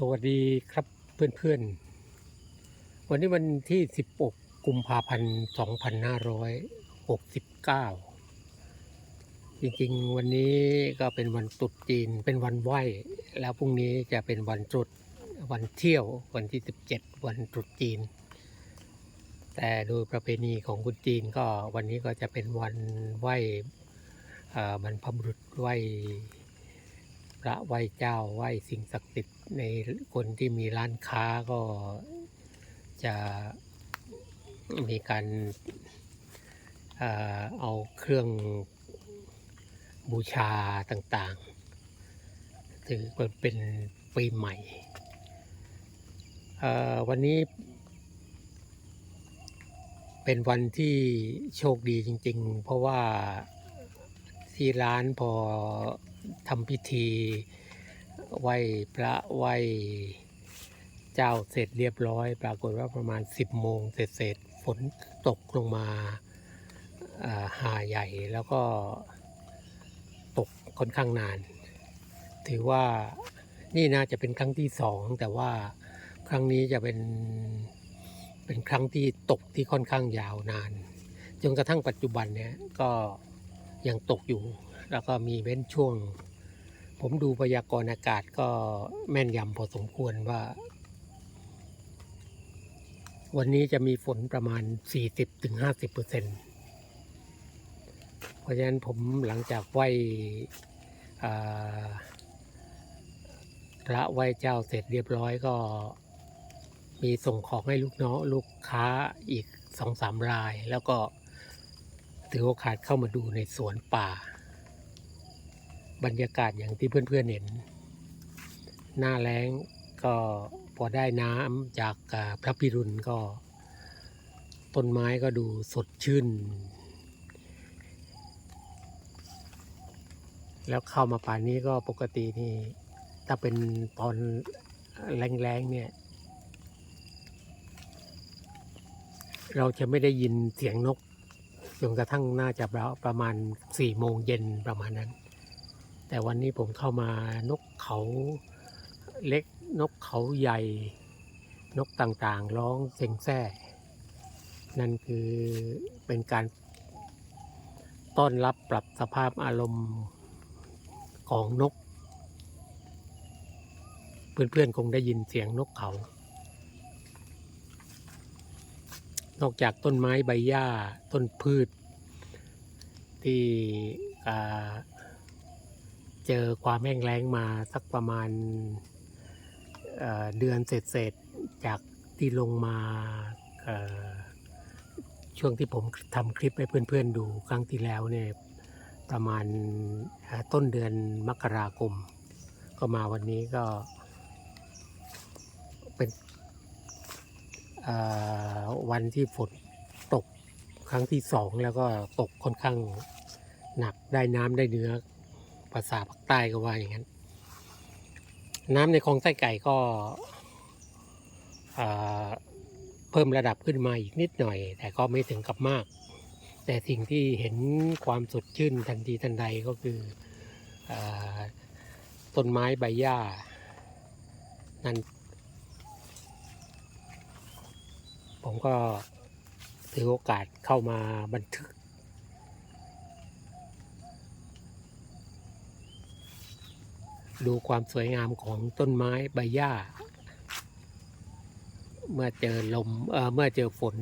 สวัสดีครับเพื่อนๆ วันนี้วันที่ 16 กุมภาพันธ์ 2569 จริงๆ วันนี้ก็เป็นวันตรุษจีน เป็นวันไหว้ แล้วพรุ่งนี้จะเป็นวันตรุษ วันเที่ยว วันที่ 17 วันตรุษจีน แต่โดยประเพณีของคนจีนก็วันนี้ก็จะเป็นวันไหว้บรรพบุรุษไหว้พระไหว้เจ้าไหว้สิ่งศักดิ์สิทธิ์ ในคนที่มีร้านค้าก็จะมีการเอาเครื่องบูชาต่างๆ ถือว่าเป็นปีใหม่ วันนี้เป็นวันที่โชคดีจริง ๆ เพราะว่าที่ร้านพอทำพิธี ไหว้พระไหว้เจ้าเสร็จเรียบร้อย ปรากฏว่าประมาณ 10 โมงเสร็จฝนตกลงมาอ่าหาใหญ่แล้วก็ตกค่อนข้างนาน ถือว่านี่น่าจะเป็นครั้งที่สองแต่ว่าครั้งนี้จะเป็นเป็นครั้งที่ตกที่ค่อนข้างยาวนานจนกระทั่งปัจจุบันเนี่ยก็ยังตกอยู่ แล้วก็มีเว้นช่วง ผมดูพยากรณ์อากาศก็แม่นยำพอสมควรว่า วันนี้จะมีฝนประมาณ 40-50%เปอร์เซ็นต์เพราะฉะนั้นผมหลังจากไหวพระไหว้เจ้าเสร็จเรียบร้อยก็มีส่งของให้ลูกน้องลูกค้าอีกสองสามราย แล้วก็ถือโอกาสเข้ามาดูในสวนป่า บรรยากาศอย่างที่เพื่อนๆเห็น หน้าแล้งก็พอได้น้ำจากพระพิรุณก็ ต้นไม้ก็ดูสดชื่น แล้วเข้ามาป่านนี้ก็ปกตินี่ ถ้าเป็นตอนแรงๆเนี่ย เราจะไม่ได้ยินเสียงนกจนกระทั่งน่าจะประมาณสี่โมงเย็นประมาณนั้น แต่วันนี้ผมเข้ามานกเขาเล็กนกเขาใหญ่ นกต่างๆ ร้องเซ็งแซ่นั่นคือเป็นการต้อนรับปรับสภาพอารมณ์ของนก เพื่อนๆคงได้ยินเสียงนกเขา นอกจากต้นไม้ใบหญ้าต้นพืช ที่ เจอความแห้งแล้งมาสักประมาณเเดือนเศษๆจากที่ลงมาช่วงที่ผมทำคลิปให้เพื่อนๆดูครั้งที่แล้วเนี่ยประมาณต้นเดือนมกราคม ก็มาวันนี้ก็เป็นวันที่ฝนตกครั้งที่สองแล้วก็ตกค่อนข้างหนักได้น้ำได้เนื้อ ภาษาภาคใต้ก็ว่าอย่างนั้น น้ำในคลองไส้ไก่ก็เพิ่มระดับขึ้นมาอีกนิดหน่อย แต่ก็ไม่ถึงกับมาก แต่สิ่งที่เห็นความสดชื่นทันทีทันใดก็คืออต้นไม้ใบหญ้านั้น ผมก็ถือโอกาสเข้ามาบันทึก ดูความสวยงามของต้นไม้ใบหญ้า เมื่อเจอลมเอเมื่อเจอฝน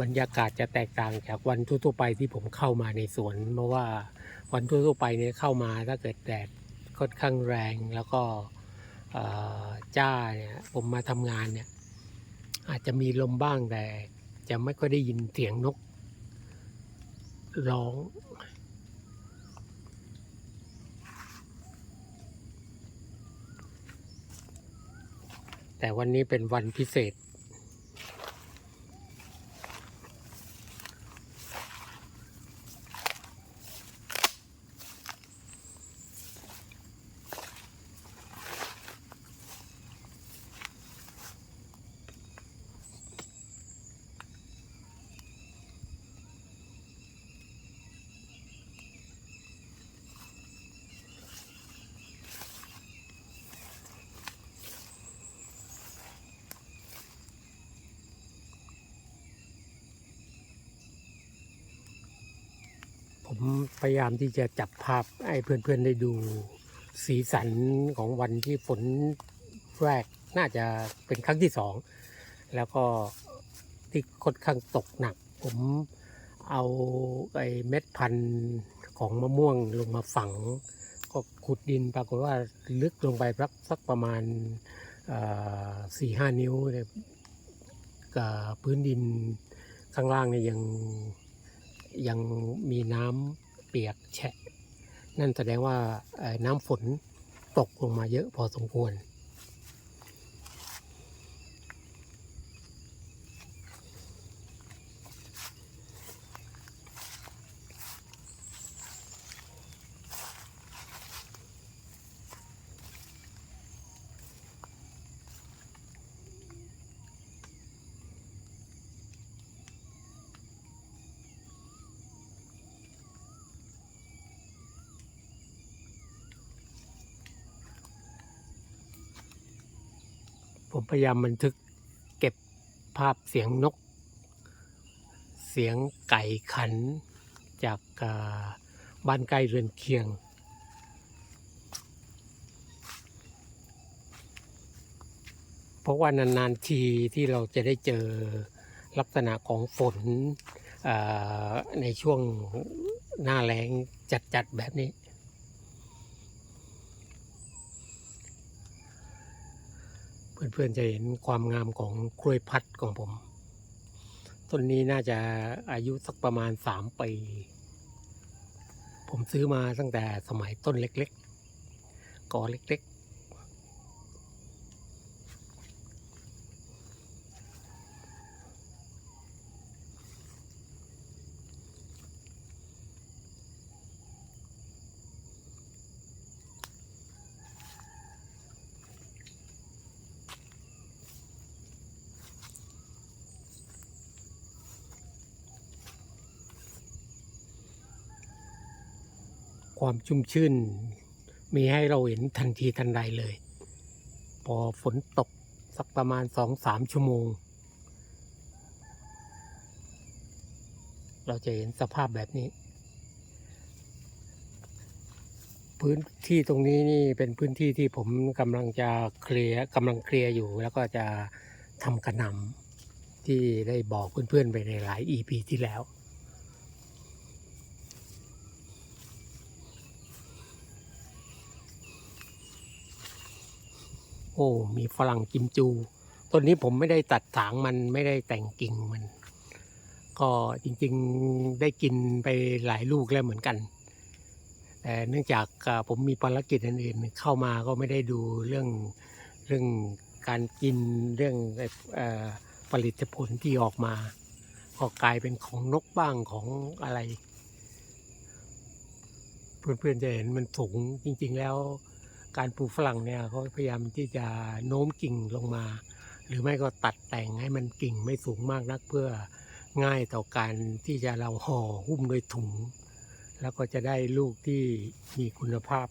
บรรยากาศจะแตกต่างจากวันทั่วๆไปที่ผมเข้ามาในสวน เพราะว่าวันทั่วๆไปเนี่ยเข้ามาถ้าเกิดแดด ค่อนข้างแรงแล้วก็จ้าเนี่ยผมมาทำงานเนี่ยอาจจะมีลมบ้างแต่จะไม่ค่อยได้ยินเสียงนกร้อง แต่วันนี้เป็นวันพิเศษ ผมพยายามที่จะจับภาพให้เพื่อนๆได้ดูสีสันของวันที่ฝนแรกน่าจะเป็นครั้งที่สอง แล้วก็ที่ค่อนข้างตกหนัก ผมเอาไอ้เม็ดพันธุ์ของมะม่วงลงมาฝัง ก็ขุดดินปรากฏว่าลึกลงไปสักสักประมาณสี่ห้านิ้วเนี่ยกับพื้นดินข้างล่างเนี่ยยัง ยังมีน้ำเปียกแฉะ นั่นแสดงว่าน้ำฝนตกลงมาเยอะพอสมควร ผมพยายามบันทึกเก็บภาพเสียงนก เสียงไก่ขันจากบ้านใกล้เรือนเคียง เพราะว่านานๆทีที่เราจะได้เจอลักษณะของฝนในช่วงหน้าแล้งจัดๆแบบนี้ เพื่อนๆจะเห็นความงามของกล้วยพัดของผม ต้นนี้น่าจะอายุสักประมาณสามปี ผมซื้อมาตั้งแต่สมัยต้นเล็กๆกอเล็กๆ ความชุ่มชื่น มีให้เราเห็นทันทีทันใดเลย พอฝนตกสักประมาณสองสามชั่วโมง เราจะเห็นสภาพแบบนี้ พื้นที่ตรงนี้นี่เป็นพื้นที่ที่ผมกำลังจะเคลียร์กำลังเคลียร์อยู่ แล้วก็จะทำกระนำที่ได้บอกเพื่อนๆไปในหลาย EP ที่แล้ว โอ้ มีฝรั่งกิมจู ต้นนี้ผมไม่ได้ตัดถางมันไม่ได้แต่งกิ่งมัน ก็จริงๆได้กินไปหลายลูกแล้วเหมือนกัน แต่เนื่องจากผมมีภารกิจอื่นๆเข้ามาก็ไม่ได้ดูเรื่องเรื่องการกินเรื่องออผลิตผลที่ออกมา ก็กลายเป็นของนกบ้างของอะไร เพื่อนๆจะเห็นมันสูงจริง ๆแล้ว การปลูกฝรั่งเนี่ยเขาพยายามที่จะโน้มกิ่งลงมา หรือไม่ก็ตัดแต่งให้มันกิ่งไม่สูงมากนักเพื่อง่ายต่อการที่จะเราห่อหุ้มด้วยถุง แล้วก็จะได้ลูกที่มีคุณภาพ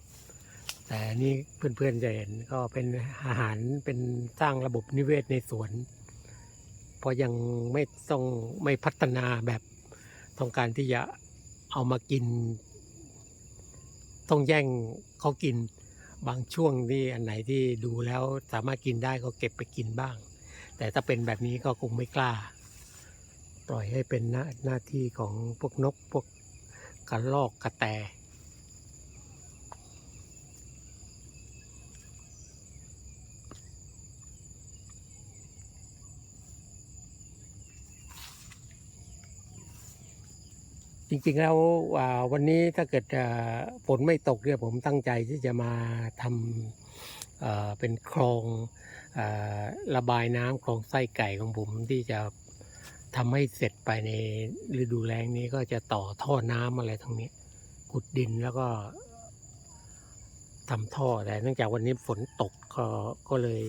แต่นี่เพื่อนๆจะเห็นก็เป็นอาหารเป็นสร้างระบบนิเวศในสวนเพราะยังไม่ต้องไม่พัฒนาแบบต้องการที่จะเอามากิน ต้องแย่งเขากิน บางช่วงที่อันไหนที่ดูแล้วสามารถกินได้ก็เก็บไปกินบ้าง แต่ถ้าเป็นแบบนี้ก็คงไม่กล้า ปล่อยให้เป็นหน้าหน้าที่ของพวกนกพวกกระรอกกระแต จริงๆแล้ววันนี้ถ้าเกิดฝนไม่ตกเนี่ยผมตั้งใจที่จะมาทำเป็นคลองระบายน้ำคลองไส้ไก่ของผมที่จะทำให้เสร็จไปในฤดูแล้งนี้ก็จะต่อท่อน้ำอะไรทั้งนี้ขุดดินแล้วก็ทำท่อแต่เนื่องจากวันนี้ฝนตกก็ก็เลย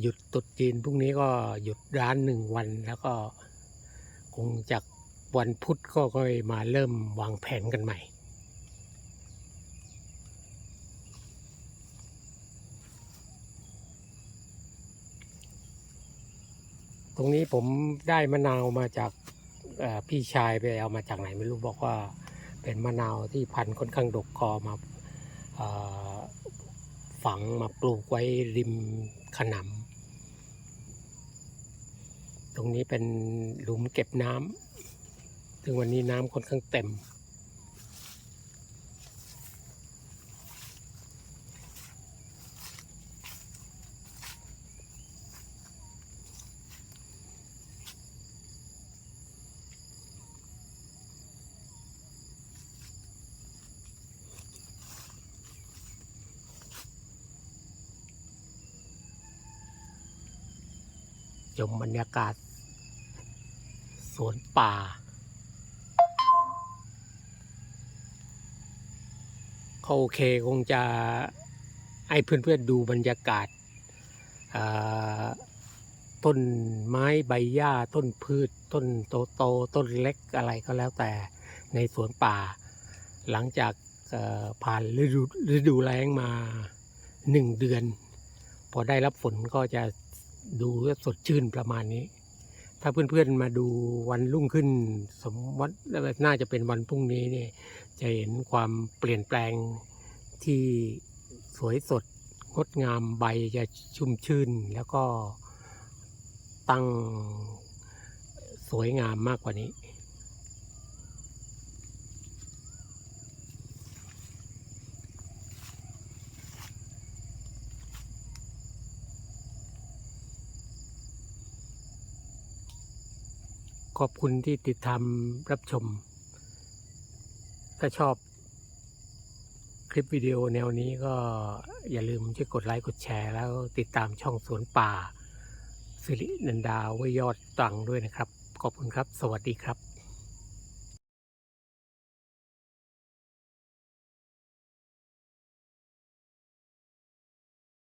หยุดตุดจีนพรุ่งนี้ก็หยุดร้านหนึ่งวันแล้วก็คงจาก วันพุธก็ค่อยมาเริ่มวางแผนกันใหม่ ตรงนี้ผมได้มะนาวมาจากพี่ชายไปเอามาจากไหนไม่รู้บอกว่าเป็นมะนาวที่พันค่อนข้างดกกอมาฝังมาปลูกไว้ริมขนำตรงนี้เป็นหลุมเก็บน้ำ ซึ่งวันนี้น้ำค่อนข้างเต็ม ชมบรรยากาศสวนป่า โอเคคงจะให้เพื่อนๆดูบรรยากาศต้นไม้ใบหญ้าต้นพืช ต้นโตๆต้นเล็กอะไรก็แล้วแต่ในสวนป่า หลังจากผ่านฤดูฤดูแล้งมาหนึ่งเดือน พอได้รับฝนก็จะดูสดชื่นประมาณนี้ ถ้าเพื่อนๆมาดูวันรุ่งขึ้น สมมติน่าจะเป็นวันพรุ่งนี้เนี่ย จะเห็นความเปลี่ยนแปลงที่สวยสดงดงามใบจะชุ่มชื่น แล้วก็ตั้งสวยงามมากกว่านี้ ขอบคุณที่ติดตามรับชม ถ้าชอบคลิปวิดีโอแนวนี้ก็อย่าลืมช่วยกดไลค์กดแชร์แล้วติดตามช่องสวนป่าสิรินันดาไวยยอดตังด้วยนะครับ ขอบคุณครับ สวัสดีครับ